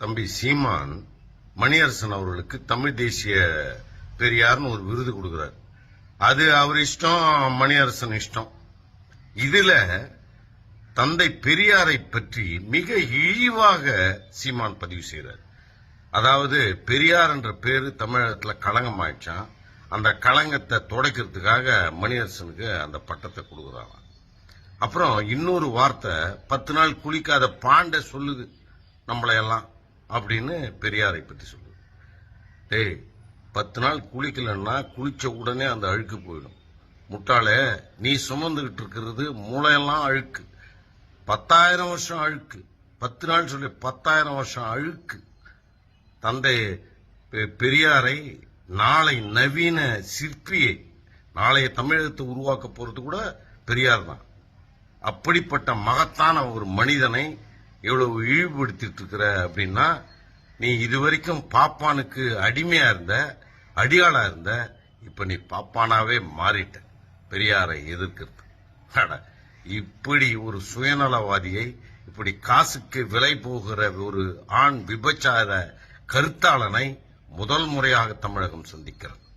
தம்பி சீமான் மணியரசன் அவர்களுக்கு தமிழ் தேசிய பெரியார்னு ஒரு விருது கொடுக்கிறார். அது அவர் இஷ்டம் மணியரசன் இஷ்டம். இதுல தந்தை பெரியாரை பற்றி மிக இழிவாக சீமான் பதிவு செய்கிறார். அதாவது பெரியார் என்ற பேரு தமிழகத்தில் களங்கம் ஆயிடுச்சான் அந்த களங்கத்தை துடைக்கிறதுக்காக மணியரசனுக்கு அந்த பட்டத்தை கொடுக்குறாங்க அப்புறம் இன்னொரு வார்த்தை பத்து நாள் குளிக்காத பாண்ட சொல்லுது நம்மளையெல்லாம். அப்படின்னு பெரியாரை பத்தி சொல்லுது. டேய் பத்து நாள் குளிக்கலன்னா குளிச்ச உடனே அந்த அழுக்கு போயிடும். முட்டாளே நீ சுமந்துகிட்டு இருக்கிறது மூளையெல்லாம் அழுக்கு. பத்தாயிரம் வருஷம் அழுக்கு. பத்து நாள் சொல்லி பத்தாயிரம் வருஷம் அழுக்கு. தந்தை பெ- பெரியாரை நாளை நவீன சிற்பியை நாளைய தமிழகத்தை உருவாக்க போறது கூட பெரியார் தான். அப்படிப்பட்ட மகத்தான ஒரு மனிதனை இவ்வளவு இழிவுபடுத்திட்டு இருக்கிற அப்படின்னா நீ இதுவரைக்கும் பாப்பானுக்கு அடிமையா இருந்த அடியாளா இருந்த இப்ப நீ பாப்பானாவே மாறிட்ட. பெரியாரை எதிர்க்கிறது. அட, இப்படி ஒரு சுயநலவாதியை இப்படி காசுக்கு விலை போகிற ஒரு ஆண் விபச்சார கருத்தாளனை முதல் முறையாக தமிழகம் சந்திக்கிறது.